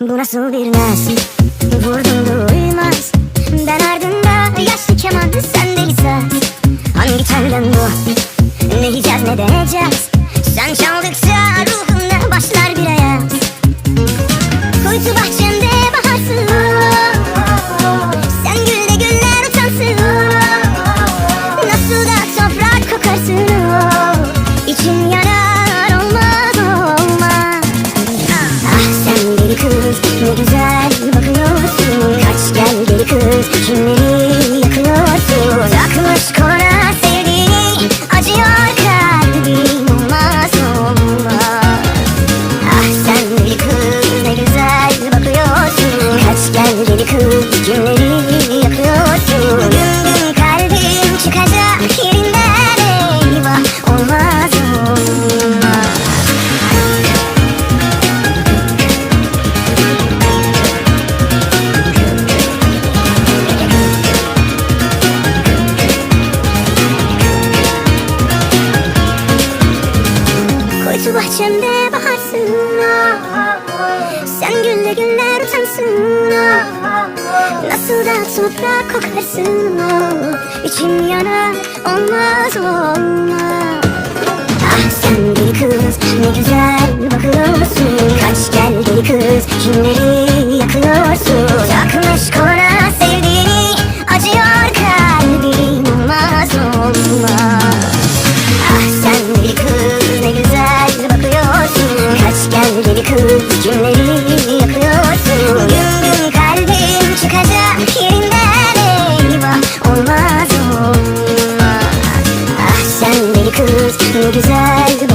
Bu nasıl bir naz? Vurdum duymaz Ben ardında yaşlı keman Sen deli saz Hangi telden bu? Ne yiyeceğiz ne deneyeceğiz Sen çaldıkça ruhumda kız ne güzel bakıyorsun. Kaç gel deli kız kimleri yakıyorsun? Takmış kora sevdiğini acıyor kalbim olmaz olmaz. Ah sen deli kız ne güzel bakıyorsun. Kaç gel deli kız Koytu bahçemde baharsın Sen gülle güller utansın Nasıl da toprak kokarsın İçim yanar olmaz olmaz. Ah sen deli kız ne güzel bakıyorsun. Kaç gel deli kız kimleri Cause no desire.